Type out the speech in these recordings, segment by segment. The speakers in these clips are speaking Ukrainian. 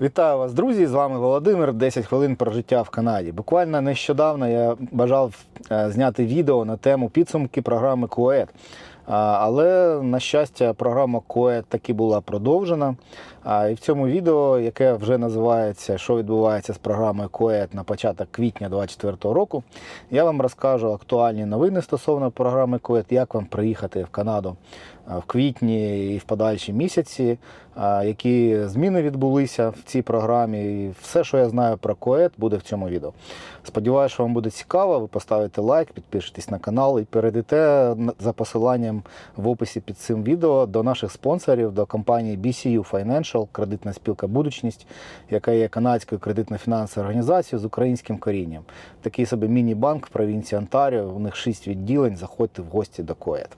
Вітаю вас, друзі! З вами Володимир. 10 хвилин про життя в Канаді. Буквально нещодавно я бажав е, зняти відео на тему підсумки програми КОЕД. Але, на щастя, програма КОЕД таки була продовжена. І в цьому відео, яке вже називається Що відбувається з програмою КОЕД на початок квітня 2024 року, я вам розкажу актуальні новини стосовно програми КОЕД, як вам приїхати в Канаду в квітні і в подальші місяці, які зміни відбулися в цій програмі. І все, що я знаю про КОЕД, буде в цьому відео. Сподіваюся, що вам буде цікаво. Ви поставите лайк, підпишетесь на канал і перейдете за посиланням в описі під цим відео до наших спонсорів, до компанії BCU Financial, кредитна спілка Будучність, яка є канадською кредитно-фінансовою організацією з українським корінням. Такий собі міні-банк в провінції Онтаріо. У них шість відділень. Заходьте в гості до КОЕД.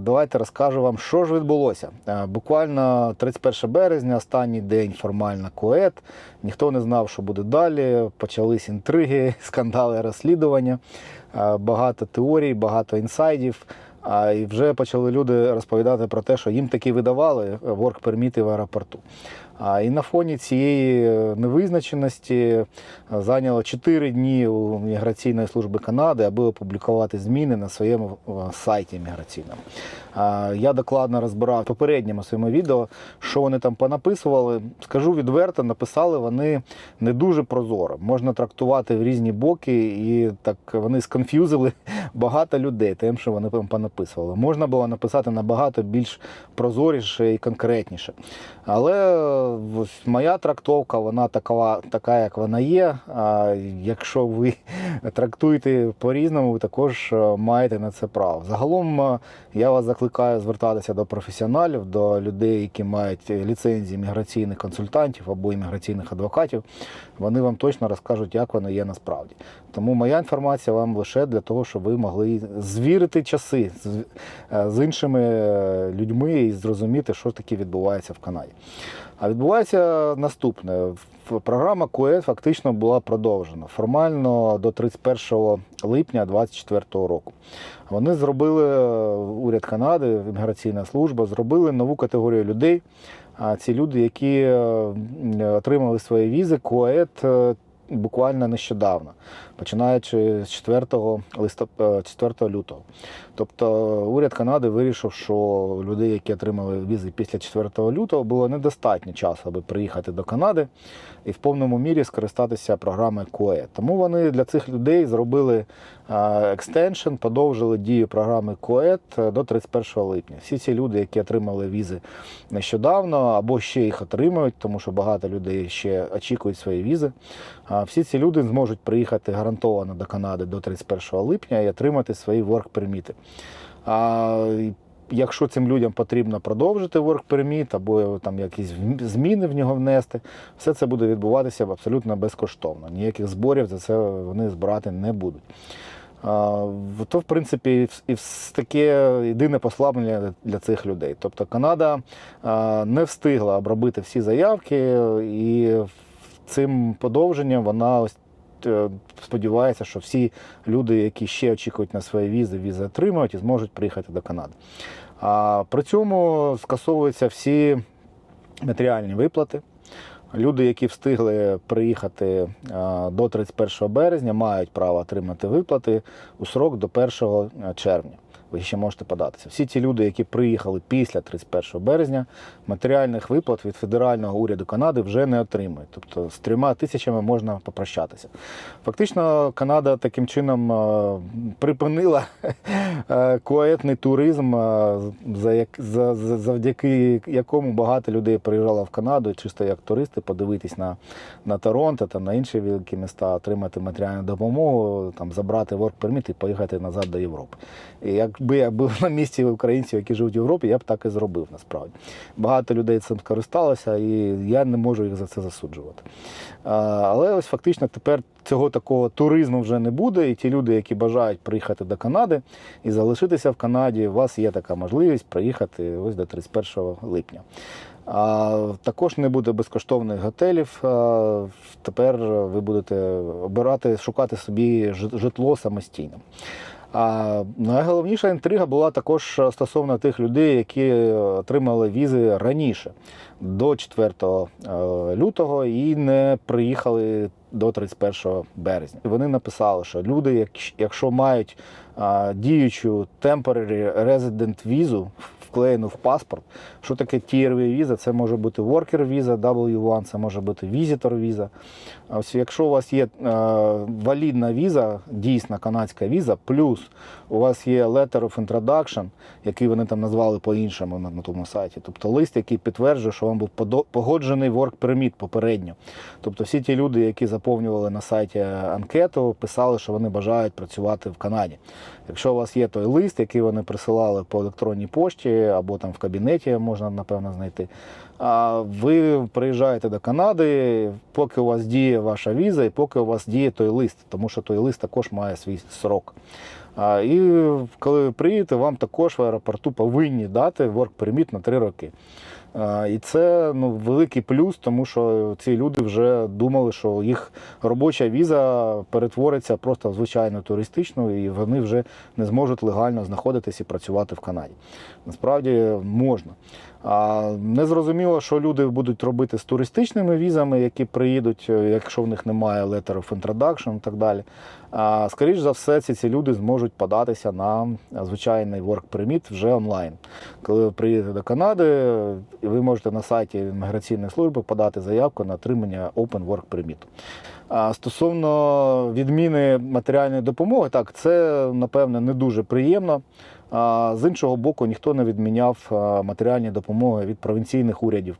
Давайте розкажу вам, що ж відбулося. Буквально 31 березня, останній день формально КОЕД. Ніхто не знав, що буде далі. Почались інтриги, скандали, розслідування, багато теорій, багато інсайдів. А і вже почали люди розповідати про те, що їм таки видавали ворк-перміти в аеропорту. І на фоні цієї е, невизначеності е, зайняло 4 дні у міграційної служби Канади, аби опублікувати зміни на своєму е, сайті міграційному. Я докладно розбирав в попередньому своєму відео, що вони там понаписували. Скажу відверто, написали вони не дуже прозоро. Можна трактувати в різні боки, і так вони сконф'юзили багато людей тим, що вони там понаписували. Можна було написати набагато більш прозоріше і конкретніше. Але моя трактовка, вона така, така як вона є. А якщо ви трактуєте по-різному, ви також е, маєте на це право. Загалом е, я вас закликаю звертатися до професіоналів, до людей, які мають ліцензії міграційних консультантів або імміграційних адвокатів. Вони вам точно розкажуть, як воно є насправді. Тому моя інформація вам лише для того, щоб ви могли звірити часи з, е, іншими е, людьми і зрозуміти, що таке відбувається в Канаді. А відбувається наступне. Програма КУЕД фактично була продовжена формально до 31 липня 2024 року. Вони зробили е, уряд Канади, імміграційна служба, зробили нову категорію людей. А ці люди, які отримали свої візи, КУЕД е, буквально нещодавно, починаючи з 4, листоп... е, 4 лютого. Тобто уряд Канади вирішив, що людей, які отримали візи після 4 лютого, було недостатньо часу, аби приїхати до Канади і в повному мірі скористатися програмою КОЕ. Тому вони для цих людей зробили екстеншн, подовжили дію програми КОЕД до 31 липня. Всі ці люди, які отримали візи нещодавно або ще їх отримають, тому що багато людей ще очікують свої візи. Всі ці люди зможуть приїхати гарантовано до Канади до 31 липня і отримати свої ворк-перміти. Якщо цим людям потрібно продовжити work permit або там якісь зміни в нього внести, все це буде відбуватися абсолютно безкоштовно. Ніяких зборів за це вони збирати не будуть. То, в принципі, і таке єдине послаблення для цих людей. Тобто Канада не встигла обробити всі заявки, і цим подовженням вона ось е, сподівається, що всі люди, які ще очікують на свої візи, візи отримають і зможуть приїхати до Канади. А при цьому скасовуються всі матеріальні виплати. Люди, які встигли приїхати до 31 березня, мають право отримати виплати у срок до 1 червня. Ви ще можете податися. Всі ті люди, які приїхали після 31 березня, матеріальних виплат від федерального уряду Канади вже не отримують. Тобто з трьома тисячами можна попрощатися. Фактично, Канада таким чином е, припинила е, коетний туризм, е, за як, за, за- завдяки якому багато людей приїжджало в Канаду чисто як туристи, подивитись на, на Торонто та на інші великі міста, отримати матеріальну допомогу, там, забрати ворк-перміт і поїхати назад до Європи. І якби я був на місці українців, які живуть в Європі, я б так і зробив насправді. Багато людей цим скористалося, і я не можу їх за це засуджувати. Але ось фактично тепер цього такого туризму вже не буде. І ті люди, які бажають приїхати до Канади і залишитися в Канаді, у вас є така можливість приїхати ось до 31 липня. А, також не буде безкоштовних готелів. Тепер ви будете обирати, шукати собі житло самостійно. А найголовніша інтрига була також стосовно тих людей, які отримали візи раніше, до 4 е, лютого, і не приїхали до 31 березня. Вони написали, що люди, якщо мають діючу temporary resident візу, вклеєну в паспорт, що таке тієрова віза? Це може бути worker віза, W1, це може бути visitor віза. Ось якщо у вас є валідна віза, дійсна канадська віза, плюс у вас є letter of introduction, який вони там назвали по-іншому на, на тому сайті. Тобто лист, який підтверджує, що вам був погоджений work permit попередньо. Тобто всі ті люди, які заповнювали на сайті анкету, писали, що вони бажають працювати в Канаді. Якщо у вас є той лист, який вони присилали по електронній пошті або там в кабінеті, можна напевно знайти. А ви приїжджаєте до Канади, поки у вас діє ваша віза, і поки у вас діє той лист, тому що той лист також має свій срок. І коли ви приїдете, вам також в аеропорту повинні дати work permit на 3 роки. І це ну, великий плюс, тому що ці люди вже думали, що їх робоча віза перетвориться просто в звичайну туристичну, і вони вже не зможуть легально знаходитись і працювати в Канаді. Насправді можна. Не зрозуміло, що люди будуть робити з туристичними візами, які приїдуть, е, якщо в них немає letter of introduction і так далі. А скоріш за все, ці, ці люди зможуть податися на звичайний work permit вже онлайн. Коли ви приїдете до Канади, ви можете на сайті міграційної служби подати заявку на отримання Open Work Permit. Стосовно відміни матеріальної допомоги, так, це напевне не дуже приємно. З іншого боку, ніхто не відміняв матеріальні допомоги від провінційних урядів.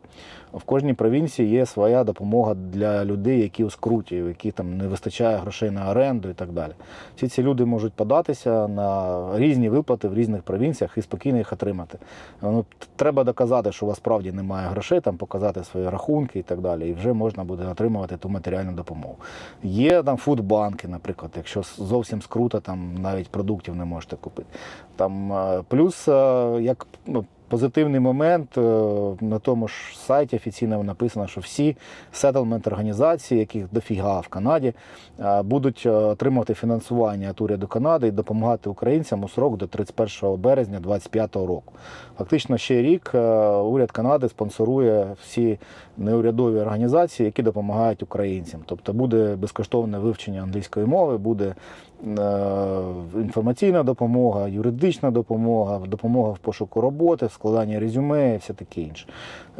В кожній провінції є своя допомога для людей, які у скруті, у яких там не вистачає грошей на оренду і так далі. Всі ці люди можуть податися на різні виплати в різних провінціях і спокійно їх отримати. Ну, треба доказати, що у вас справді немає грошей, там показати свої рахунки і так далі, і вже можна буде отримувати ту матеріальну допомогу. Є там фудбанки, наприклад, якщо зовсім скруто, там навіть продуктів не можете купити. Там е, плюс е, як ну, позитивний момент е, на тому ж сайті офіційно написано, що всі сеттлмент організації, яких дофіга в Канаді, е, будуть е, отримувати фінансування від уряду Канади і допомагати українцям у срок до 31 березня 2025 року. Фактично ще рік уряд Канади спонсорує всі неурядові організації, які допомагають українцям. Тобто буде безкоштовне вивчення англійської мови, буде інформаційна допомога, юридична допомога, допомога в пошуку роботи, в складанні резюме і все таке інше.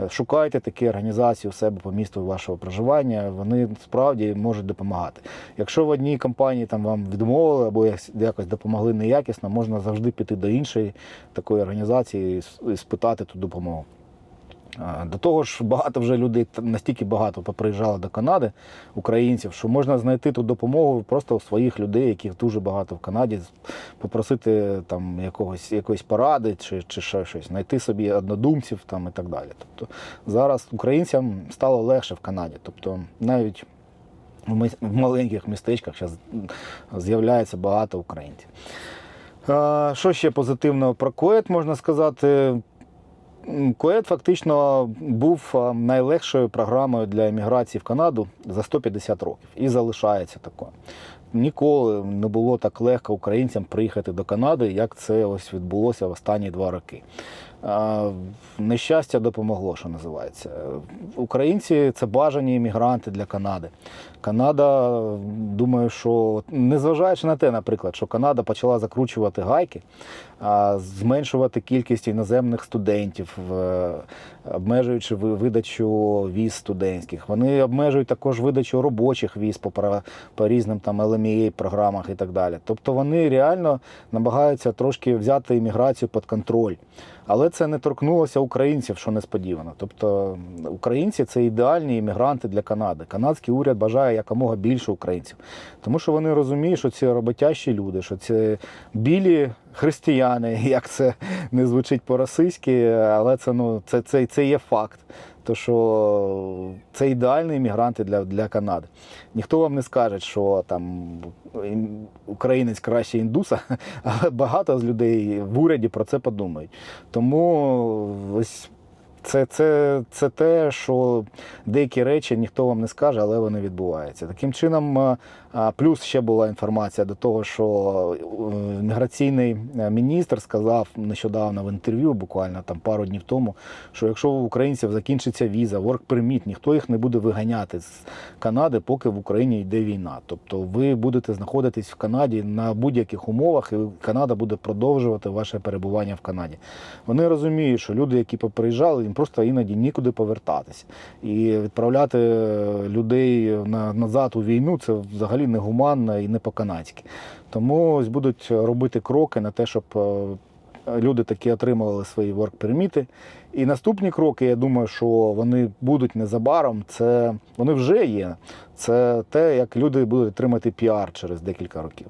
Е, Шукайте такі організації у себе по місту вашого проживання, вони справді можуть допомагати. Якщо в одній компанії там вам відмовили або якось допомогли неякісно, можна завжди піти до іншої такої організації і спитати ту допомогу. До того ж, багато вже людей настільки багато поприїжджало до Канади, українців, що можна знайти ту допомогу просто у своїх людей, яких дуже багато в Канаді, попросити там якогось якоїсь поради чи, чи ще щось, знайти собі однодумців там і так далі. Тобто зараз українцям стало легше в Канаді. Тобто навіть в маленьких містечках зараз з'являється багато українців. Що ще позитивного про Кует можна сказати? М, Кует фактично був найлегшою програмою для еміграції в Канаду за 150 років і залишається такою. Ніколи не було так легко українцям приїхати до Канади, як це ось відбулося в останні два роки. Нещастя допомогло, що називається. Українці це бажані іммігранти для Канади. Канада, думаю, що незважаючи на те, наприклад, що Канада почала закручувати гайки, зменшувати кількість іноземних студентів, обмежуючи видачу віз студентських. Вони обмежують також видачу робочих віз по, по різним там LMEA програмах і так далі. Тобто вони реально намагаються трошки взяти імміграцію під контроль. Але це не торкнулося українців, що несподівано. Тобто українці це ідеальні іммігранти для Канади. Канадський уряд бажає якомога більше українців, тому що вони розуміють, що ці роботящі люди, що це білі християни, як це не звучить по-російськи, але це ну це, це, це є факт. То що це ідеальні іммігранти для, для Канади. Ніхто вам не скаже, що там українець краще індуса, але багато з людей в уряді про це подумають. Тому ось це, це, це те, що деякі речі ніхто вам не скаже, але вони відбуваються. Таким чином, е, плюс ще була інформація до того, що е, міграційний е, міністр сказав нещодавно в інтерв'ю, буквально там пару днів тому, що якщо у українців закінчиться віза, work permit, ніхто їх не буде виганяти з Канади, поки в Україні йде війна. Тобто ви будете знаходитись в Канаді на будь-яких умовах, і Канада буде продовжувати ваше перебування в Канаді. Вони розуміють, що люди, які поприїжджали, їм просто іноді нікуди повертатися. І відправляти людей на, назад у війну це взагалі негуманно і не по-канадськи. Тому ось будуть робити кроки на те, щоб е, люди такі отримували свої ворк-перміти. І наступні кроки, я думаю, що вони будуть незабаром. Це вони вже є. Це те, як люди будуть отримати піар через декілька років.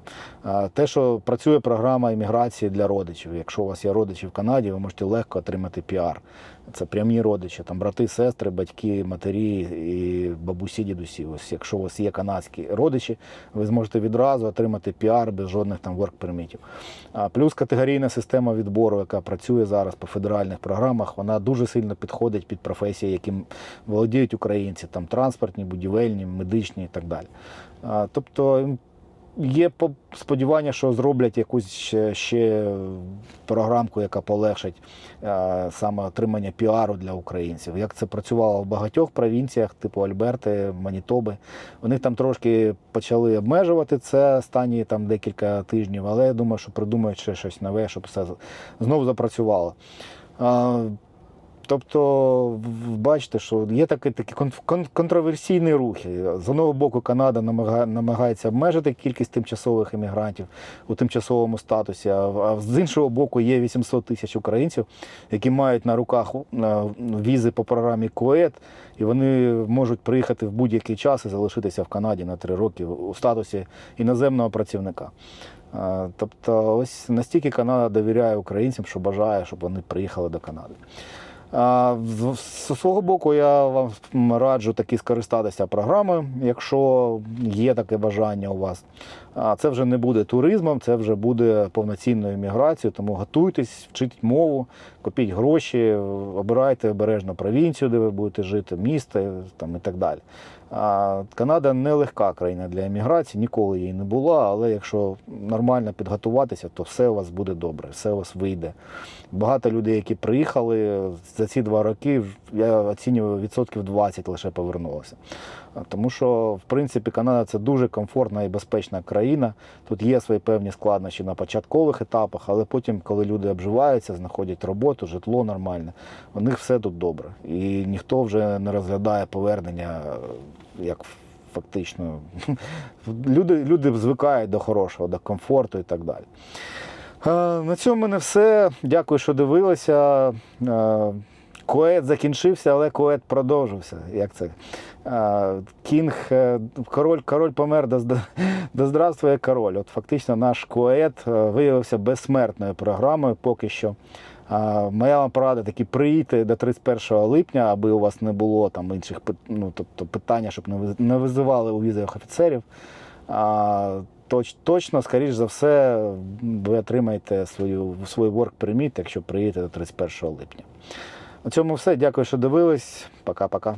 Те, що працює програма імміграції для родичів. Якщо у вас є родичі в Канаді, ви можете легко отримати піар. Це прямі родичі, там брати, сестри, батьки, матері і бабусі, дідусі. Ось якщо у вас є канадські родичі, ви зможете відразу отримати піар без жодних там ворк-пермітів. Плюс категорійна система відбору, яка працює зараз по федеральних програмах, вона дуже сильно підходить під професії, яким володіють українці, там транспортні, будівельні, медичні і так далі. Тобто є сподівання, що зроблять якусь ще, програмку, яка полегшить саме отримання піару для українців. Як це працювало в багатьох провінціях, типу Альберти, Манітоби. Вони там трошки почали обмежувати це останні там декілька тижнів, але я думаю, що придумають ще щось нове, щоб все знову запрацювало. Тобто, бачите, що є такі, такі кон- кон- контроверсійні рухи. З одного боку, Канада намагається обмежити кількість тимчасових іммігрантів у тимчасовому статусі, а з іншого боку, є 800 тисяч українців, які мають на руках е, візи по програмі КОЕД, і вони можуть приїхати в будь-який час і залишитися в Канаді на три роки у статусі іноземного працівника. Е, Тобто, ось настільки Канада довіряє українцям, що бажає, щоб вони приїхали до Канади. З свого боку, я вам раджу таки скористатися програмою, якщо є таке бажання у вас. А Це вже не буде туризмом, це вже буде повноцінною міграцією, тому готуйтесь, вчіть мову, копіть гроші, обирайте обережно провінцію, де ви будете жити, місто там, і так далі. А Канада не легка країна для еміграції, ніколи її не була, але якщо нормально підготуватися, то все у вас буде добре, все у вас вийде. Багато людей, які приїхали за ці два роки, я оцінюю відсотків 20 лише повернулося. Тому що, в принципі, Канада це дуже комфортна і безпечна країна. Тут є свої певні складнощі на початкових етапах, але потім, коли люди обживаються, знаходять роботу, житло нормальне, у них все тут добре. І ніхто вже не розглядає повернення як фактично. Люди, люди звикають до хорошого, до комфорту і так далі. Е, На цьому в мене все. Дякую, що дивилися. Е, Коет закінчився, але коет продовжився. Як це? Е, Кінг, король, король помер, да, здравствує король. От фактично наш коет виявився безсмертною програмою поки що. Моя вам порада таки приїдьте до 31 липня, аби у вас не було там інших ну, тобто, питання, щоб не визивали у візових офіцерів. Точ, точно, скоріш за все, ви отримаєте свою, свій work permit, якщо приїдете до 31 липня. На цьому все. Дякую, що дивились. Пока-пока.